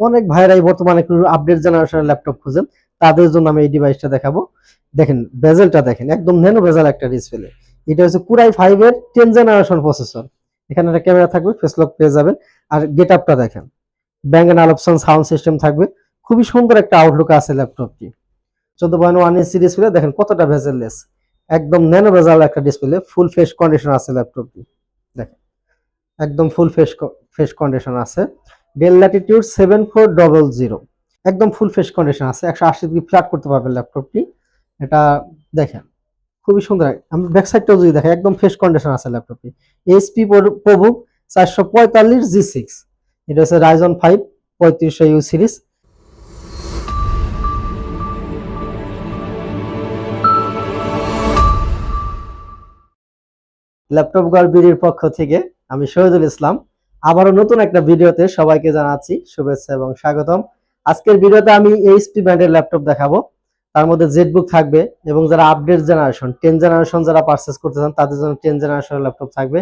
অনেক ভাইরাই বর্তমানে একটু আপডেট জেনারেশনের ল্যাপটপ খুঁজেন। তাদের জন্য আমি এই ডিভাইসটা দেখাবো। দেখেন বেজেলটা দেখেন, একদম ন্যানো বেজেল একটা ডিসপ্লে এটা হচ্ছে কুরাই ফাইভ এর টেন জেনারেশন প্রসেসর এখানে একটা ক্যামেরা থাকবে ফেসলক পেয়ে যাবেন। আর গেট আপটা দেখেন Bang and Olufsen sound system থাকবে। খুবই সুন্দর একটা আউটলুক আছে ল্যাপটপটি চোদ্দ পয়েন্ট ওয়ান ইঞ্চি ডিসপ্লে দেখেন কতটা ভেজেললেস একদম ন্যানো ভেজাল একটা ডিসপ্লে ফুল ফেস কন্ডিশন আছে ল্যাপটপটি দেখেন, একদম ফুল ফেস ফেস কন্ডিশন আছে। Dell Latitude seven four double zero একদম ফুল ফেস কন্ডিশন আছে, একশো আশি ডিগ্রি ফ্ল্যাট করতে পারবেন ল্যাপটপটি এটা দেখেন, খুবই সুন্দর। আমি ব্যাক সাইডটাও যদি দেখেন একদম ফ্রেশ কন্ডিশন আছে ল্যাপটপটি এইচপি প্রবুক চারশো পঁয়তাল্লিশ জি সিক্স এটা হচ্ছে রাইজন ফাইভ পঁয়ত্রিশশো ইউ সিরিজ ল্যাপটপ গার্ল বিডির পক্ষ থেকে আমি শহীদুল ইসলাম। আবারও নতুন একটা ভিডিওতে সবাইকে জানাচ্ছি শুভেচ্ছা এবং স্বাগতম। আজকের ভিডিওতে আমি এইচপি ব্র্যান্ডের ল্যাপটপ দেখাবো। তার মধ্যে জেটবুক থাকবে এবং যারা আপডেট জেনারেশন টেন জেনারেশন যারা পারচেস করতে চান, তাদের জন্য টেন জেনারেশনের ল্যাপটপ থাকবে।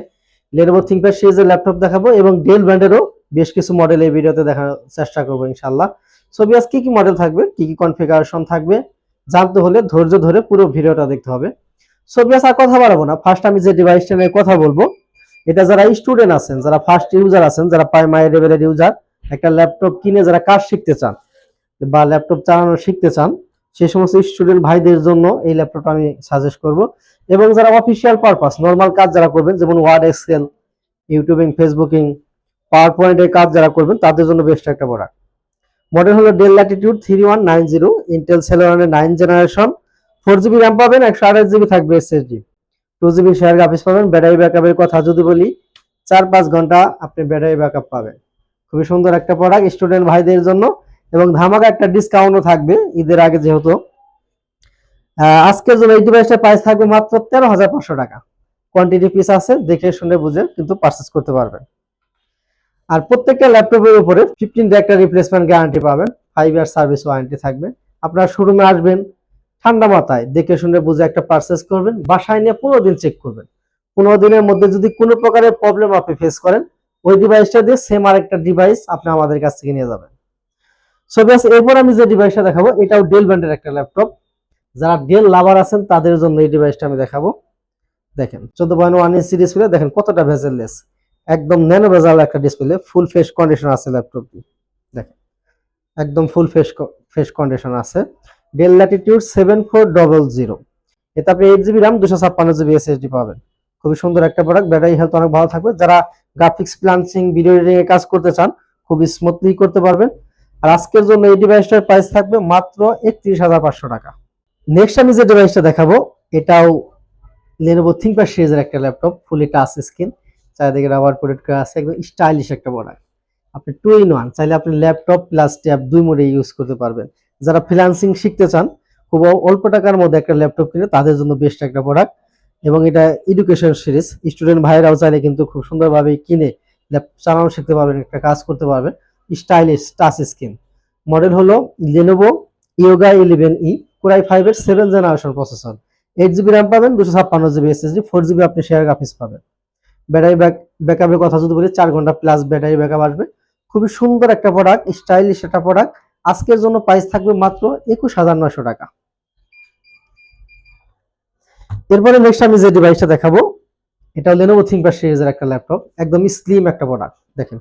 লেনোভো থিঙ্কপ্যাড সিরিজের ল্যাপটপ দেখাবো এবং ডেল ব্র্যান্ডেরও বেশ কিছু মডেল এই ভিডিওতে দেখার চেষ্টা করব ইনশাল্লাহ আজ কি কি মডেল থাকবে? কি কি কনফিগারেশন থাকবে? জানতে হলে ধৈর্য ধরে পুরো ভিডিওটা দেখতে হবে। আজ আর কথা বাড়াবো না। ফার্স্ট আমি যে ডিভাইসটা নিয়ে কথা বলব এটা যারা স্টুডেন্ট আছেন, যারা ফার্স্ট ইউজার আছেন, যারা প্রাইমারি লেভেলের ইউজার একটা ল্যাপটপ কিনে যারা কাজ শিখতে চান বা ল্যাপটপ চালানো শিখতে চান সেই সমস্ত স্টুডেন্ট ভাইদের জন্য এই ল্যাপটপটা আমি সাজেস্ট করব। এবং যারা অফিসিয়াল পারপাস নর্মাল কাজ যারা করবেন, যেমন Word Excel YouTubing Facebooking power পয়েন্টের কাজ যারা করবেন, তাদের জন্য বেস্ট একটা প্রোডাক্ট মডেল হলো Dell Latitude three one nine zero Intel সেলোরানের nine generation four GB RAM পাবেন, একশো আঠাশ জিবি থাকবে SSD two GB share graphics পাবেন ব্যাটারি ব্যাকআপের কথা যদি বলি, চার পাঁচ ঘণ্টা আপনি ব্যাটারি ব্যাকআপ পাবেন। খুবই সুন্দর একটা প্রোডাক্ট স্টুডেন্ট ভাইদের জন্য, এবং ধামাকা একটা ডিসকাউন্টও থাকবে ঈদের আগে যেহেতু। আজকের জন্য এই ডিভাইসটার প্রাইস থাকবে মাত্র তেরো হাজার পাঁচশো টাকা। কোয়ান্টিটি পিস আছে, দেখে শুনে বুঝে কিন্তু পারচেস করতে পারবেন। আর প্রত্যেকটা ল্যাপটপের উপরে ফিফটিন ডে একটা রিপ্লেসমেন্ট গ্যারান্টি পাবেন ফাইভ ইয়ার সার্ভিস ওয়ারেন্টি থাকবে। আপনার শোরুমে আসবেন ঠান্ডা মাথায়, দেখে শুনে বুঝে একটা পারচেস করবেন, বাসায় নিয়ে পনেরো দিন চেক করবেন। পনেরো দিনের মধ্যে যদি কোনো প্রকারের প্রবলেম আপনি ফেস করেন, ওই ডিভাইসটা দিয়ে সেম আরেকটা ডিভাইস আপনি আমাদের কাছ থেকে নিয়ে যাবেন। সো ব্যাস এরপর আমি যে ডিভাইসটা দেখাবো, এটাও ডেল ব্র্যান্ডের একটা ল্যাপটপ যারা ডেল লাভার আছেন, তাদের জন্য এই ডিভাইসটা আমি দেখাবো। দেখেন, চোদ্দ পয়েন্ট ওয়ান ইঞ্চি ডিসপ্লে দেখেন কতটা ভেজেললেস। একদম ন্যানো ভেজাল একটা ডিসপ্লে ফুল ফেস কন্ডিশন আছে ল্যাপটপটি দেখেন, একদম ফুল ফেস ফেস কন্ডিশন আছে। Dell Latitude seven four double zero এতে আপনি এইট জিবি র্যাম দুশো ছাপ্পান্ন জিবি এসএসডি পাবেন। খুবই সুন্দর একটা প্রোডাক্ট ব্যাটারি হেলথ অনেক ভালো থাকবে। যারা গ্রাফিক্স প্লান্সিং ভিডিও এডিটিং এর কাজ করতে চান, খুবই স্মুথলি করতে পারবেন। আর আজকের জন্য এই ডিভাইসটার প্রাইস থাকবে মাত্র একত্রিশ হাজার পাঁচশো টাকা। নেক্সট আমি যে ডিভাইসটা দেখাবো, এটাও লেনোভো থিঙ্কপ্যাড সিরিজের একটা ল্যাপটপ ফুলি টাচ স্ক্রিন চারিদিকে রাবার প্রোটেক্ট করা আছে, একদম স্টাইলিশ একটা প্রোডাক্ট আপনি টু ইন ওয়ান চাইলে আপনি ল্যাপটপ প্লাস ট্যাব দুই মোডে ইউজ করতে পারবেন। যারা ফ্রিল্যান্সিং শিখতে চান, খুব অল্প টাকার মধ্যে একটা ল্যাপটপ কিনে তাদের জন্য বেস্ট একটা প্রোডাক্ট এবং এটা এডুকেশন সিরিজ স্টুডেন্ট ভাইরাও চাইলে কিন্তু খুব সুন্দরভাবে কিনে চালানো শিখতে পারবেন, একটা কাজ করতে পারবেন। স্টাইলিশ টাচ স্ক্রিন মডেল হলো Lenovo Yoga eleven E Core i ফাইভের seven generation processor eight GB RAM পাবেন, দুশো ছাপ্পান্ন জিবি এসএসডি ফোর জিবি আপনি শেয়ার গ্রাফিক্স পাবেন। ব্যাটারি ব্যাক ব্যাকআপের কথা যদি বলি, চার ঘণ্টা প্লাস ব্যাটারি ব্যাকআপ আসবে। খুবই সুন্দর একটা প্রোডাক্ট স্টাইলিশ একটা প্রোডাক্ট আজকের জন্য প্রাইস থাকবে মাত্র একুশ হাজার নয়শো টাকা। এরপরে নেক্সট আমি যে ডিভাইসটা দেখাবো, এটা লেনোভো থিঙ্কপ্যাড সিরিজের একটা ল্যাপটপ একদম স্লিম একটা প্রোডাক্ট দেখেন।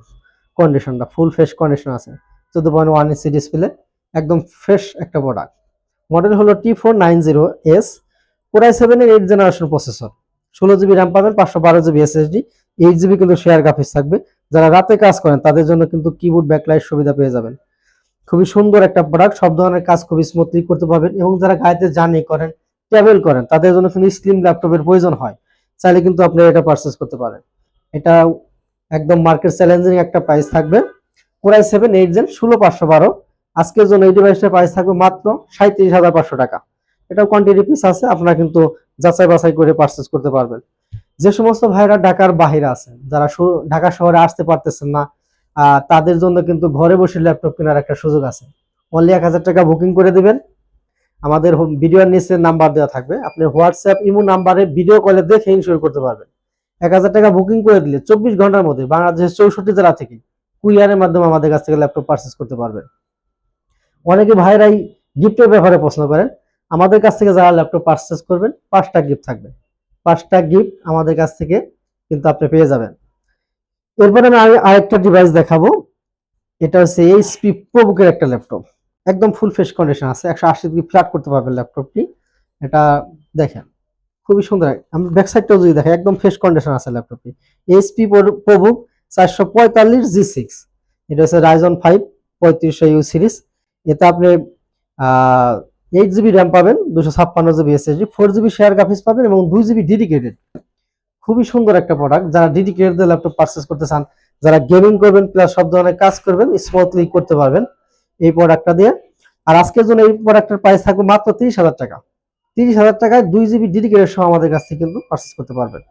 কন্ডিশনটা ফুল ফ্রেশ কন্ডিশন আছে। চোদ্দ পয়েন্ট ওয়ান ইঞ্চি ডিসপ্লে একদম ফ্রেশ একটা প্রোডাক্ট মডেল হলো T four nine zero S Core i সেভেনের এইট জেনারেশন প্রসেসর ষোলো জিবি র্যাম পাবেন, পাঁচশো বারো জিবি এসএসডি এইট জিবি কিন্তু শেয়ার গ্রাফিক্স থাকবে। যারা রাতে কাজ করেন, তাদের জন্য কিন্তু কিবোর্ড ব্যাকলাইট সুবিধা পেয়ে যাবেন। খুবই সুন্দর একটা প্রোডাক্ট সব ধরনের কাজ খুবই স্মুথলি করতে পারবেন এবং যারা গাড়িতে জার্নি করেন ট্রাভেল করেন, তাদের জন্য কিন্তু স্লিম ল্যাপটপের প্রয়োজন হয়। চাইলে কিন্তু আপনি এটা পারচেস করতে পারেন। এটা একদম মার্কেট চ্যালেঞ্জিং একটা প্রাইস থাকবে। Core i seven eight gen ষোলো পাঁচশো বারো। আজকের জন্য এই ডিভাইসটার প্রাইস থাকবে মাত্র সাঁত্রিশ হাজার পাঁচশো টাকা। এটাও কোয়ান্টিটি পিস আছে, আপনারা কিন্তু যাচাই বাছাই করে পারচেস করতে পারবেন। যে সমস্ত ভাইরা ঢাকার বাহিরে আছেন, যারা ঢাকা শহরে আসতে পারতেছেন না তাদের জন্য কিন্তু ঘরে বসে ল্যাপটপ কেনার একটা সুযোগ আছে। অনলি এক হাজার টাকা বুকিং করে দেবেন। আমাদের ভিডিওর নিচে নাম্বার দেওয়া থাকবে। আপনি হোয়াটসঅ্যাপ ইমো নাম্বারে ভিডিও কলে দেখে ইনশোর করতে পারবেন। এক হাজার টাকা বুকিং করে দিলে চব্বিশ ঘণ্টার মধ্যে বাংলাদেশের চৌষট্টি জেলা থেকে কুরিয়ারের মাধ্যমে আমাদের কাছ থেকে ল্যাপটপ পারচেস করতে পারবেন। অনেকে ভাইরাই গিফটের ব্যাপারে প্রশ্ন করেন, আমাদের কাছ থেকে যারা ল্যাপটপ পারচেস করবেন, পাঁচটা গিফট থাকবে। পাঁচটা গিফট আমাদের কাছ থেকে কিন্তু আপনি পেয়ে যাবেন। এরপরে আমি আরেকটা ডিভাইস দেখাবো। এটা হচ্ছে এইচপি প্রবুকের একটা ল্যাপটপ একদম ফুল ফ্রেশ কন্ডিশন আছে। একশো আশি ডিগ্রি ফ্ল্যাট করতে পারবেন ল্যাপটপটি এটা দেখেন, খুবই সুন্দর। আমি ব্যাক সাইডটাও যদি দেখেন একদম ফ্রেশ কন্ডিশন আছে ল্যাপটপটি এইচপি প্রবুক চারশো পঁয়তাল্লিশ জি সিক্স এটা হচ্ছে রাইজন ফাইভ পঁয়ত্রিশশো ইউ সিরিজ এতে আপনি এইট জিবি র্যাম পাবেন, দুশো ছাপ্পান্ন GB SSD four GB share graphics পাবেন এবং দুই জিবি ডেডিকেটেড খুবই সুন্দর একটা প্রোডাক্ট যারা ডেডিকেটেড ল্যাপটপ পারচেস করতে চান, যারা গেমিং করবেন প্লাস সব ধরনের কাজ করবেন স্মুথলি করতে পারবেন এই প্রোডাক্টটা দিয়ে। আর আজকের জন্য এই প্রোডাক্টের প্রাইস থাকবে মাত্র তিরিশ হাজার টাকা। তিরিশ হাজার টাকায় দুই জিবি ডেডিকেটেড সহ আমাদের কাছ থেকে কিন্তু পারচেস করতে পারবেন।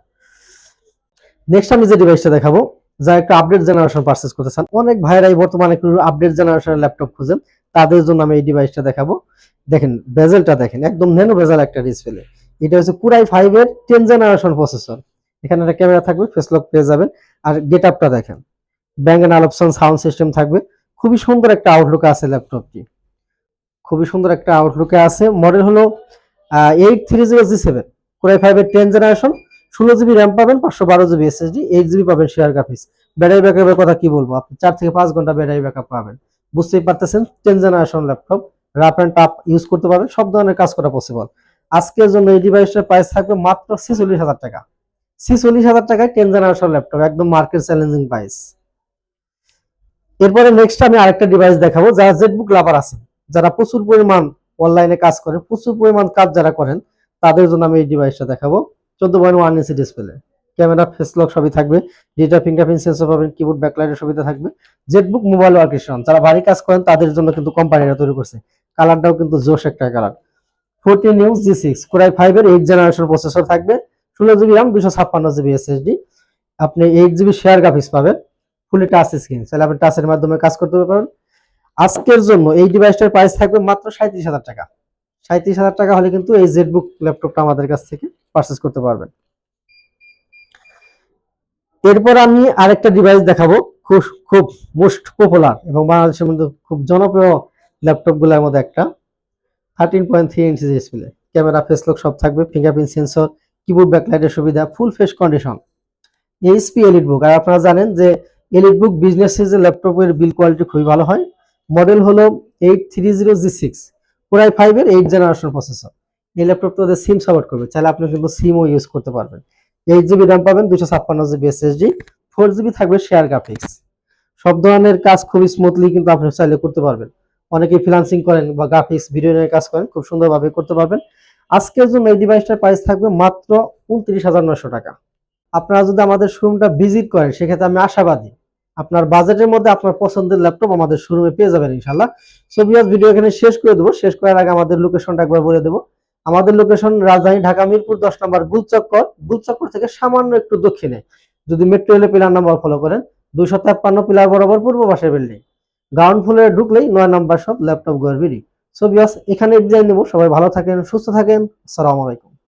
নেক্সট আমি যে ডিভাইসটা দেখাবো, যারা একটু আপডেট জেনারেশন পারচেস করতে চান, অনেক ভাইরাই বর্তমানে একটু আপডেট জেনারেশনের ল্যাপটপ খুঁজেন, তাদের জন্য আমি এই ডিভাইসটা দেখাবো। দেখেন বেজেলটা দেখেন, একদম ন্যানো বেজেল একটা ডিসপ্লে এটা হচ্ছে কুরাই ফাইভ এর টেন জেনারেশন প্রসেসর এখানে একটা ক্যামেরা থাকবে ফেস লক পেয়ে যাবেন। আর গেট আপটা দেখেন Bang and Olufsen sound system থাকবে। খুবই সুন্দর একটা আউটলুক আছে ল্যাপটপটি খুবই সুন্দর একটা আউটলুকে আছে। মডেল হলো eight three zero G seven Core i ফাইভের টেন জেনারেশন ষোলো জিবি র্যাম পাবেন, পাঁচশো বারো জিবি এসএসডি এইট জিবি পাবেন শেয়ার গ্রাফিক্স ব্যাটারি ব্যাকআপের কথা কি বলব? আপনি চার থেকে পাঁচ ঘণ্টা ব্যাটারি ব্যাকআপ পাবেন। বুঝতেই পারতেছেন ten generation laptop rough and tough use করতে পারবেন, সব ধরনের কাজ করা পসিবল আজকের জন্য এই ডিভাইসটার প্রাইস থাকবে মাত্র ছেচল্লিশ হাজার টাকা। ছিচল্লিশ হাজার টাকায় টেন জেনারেশন ল্যাপটপ একদম মার্কেট চ্যালেঞ্জিং প্রাইস এরপরে নেক্সট আমি আরেকটা ডিভাইস দেখাবো, যারা লাভার আছে। যারা প্রচুর পরিমাণ অনলাইনে কাজ প্রচুর পরিমাণ কাজ যারা করেন, তাদের জন্য আমি এই ডিভাইসটা দেখাবো। চোদ্দ point one inch display camera face lock সবই থাকবে। ডিজিটাল ফিঙ্গারপ্রিন্ট সেন্সর পাবেন কিবোর্ড ব্যাকলাইটের সুবিধা থাকবে। জেটবুক মোবাইল ওয়ার্কেশন যারা ভারী কাজ করেন, তাদের জন্য কিন্তু কোম্পানিরা তৈরি করছে। কালারটাও কিন্তু জোশ একটা colour fourteen U G six Core i ফাইভের এইট জেনারেশন প্রসেসর থাকবে। ষোলো জিবি র্যাম দুশো ছাপ্পান্ন জিবি এসএসডি আপনি এইট জিবি শেয়ার গ্রাফিক্স পাবেন ফুলি টাচ স্ক্রিন তাহলে আপনি টাচের মাধ্যমে কাজ করতে পারবেন। আজকের জন্য এই ডিভাইসটার প্রাইস থাকবে মাত্র সাঁত্রিশ হাজার টাকা। সাঁত্রিশ হাজার টাকা হলে কিন্তু এই জেটবুক ল্যাপটপটা আমাদের কাছ থেকে পারচেস করতে পারবেন। এরপর আমি আরেকটা ডিভাইস দেখাবো, খুব খুব মোস্ট পপুলার এবং বাংলাদেশের মধ্যে খুব জনপ্রিয় ল্যাপটপগুলোর মধ্যে একটা। Thirteen point three inch display camera face lock সব থাকবে ফিঙ্গারপ্রিন্ট সেন্সর কিবোর্ড ব্যাকলাইটের সুবিধা full fresh condition HP EliteBook আর আপনারা জানেন যে এলিট বুক বিজনেস সিরিজের ল্যাপটপের বিল কোয়ালিটি খুবই ভালো হয়। মডেল হলো eight three zero G six Core i ফাইভের এইট জেনারেশন প্রসেসর এই ল্যাপটপটা ওদের সিম সাপোর্ট করবে, চাইলে আপনি কিন্তু সিমও ইউজ করতে পারবেন। এইট জিবি র্যাম পাবেন, দুশো ছাপ্পান্ন জিবি এসএসডি ফোর জিবি থাকবে শেয়ার গ্রাফিক্স সব ধরনের কাজ খুবই স্মুথলি কিন্তু আপনি চাইলে করতে পারবেন। অনেকে ফ্রিলান্সিং করেন বা গ্রাফিক্স ভিডিও নিয়ে কাজ করেন, খুব সুন্দরভাবে করতে পারবেন। আজকের জন্য এই ডিভাইসটার প্রাইস থাকবে মাত্র উনত্রিশ হাজার নশো টাকা। আপনারা যদি আমাদের শোরুমটা ভিজিট করেন, সেক্ষেত্রে আমি আশাবাদী। আপনার বাজেটের মধ্যে আপনার পছন্দের ল্যাপটপ আমাদের শোরুমে পেয়ে যাবেন ইনশাল্লাহ সো বিয়াস ভিডিও এখানে শেষ করে দেবো। শেষ করার আগে আমাদের লোকেশনটা একবার বলে দেবো। আমাদের লোকেশন রাজধানী ঢাকা মিরপুর দশ নম্বর গুলচক্কর। গুলচক্কর থেকে সামান্য একটু দক্ষিণে। যদি মেট্রো রেলে পিলার নাম্বার ফলো করেন, দুইশো তেপ্পান্ন পিলার বরাবর পূর্ব পাশের বিল্ডিং গ্রাউন্ড ফ্লোরে ঢুকলেই নয় নাম্বার সব ল্যাপটপ গড়বিড়ি সো বিয়াস এখানে বিদায় নেব। সবাই ভালো থাকেন সুস্থ থাকেন। আসসালামু আলাইকুম।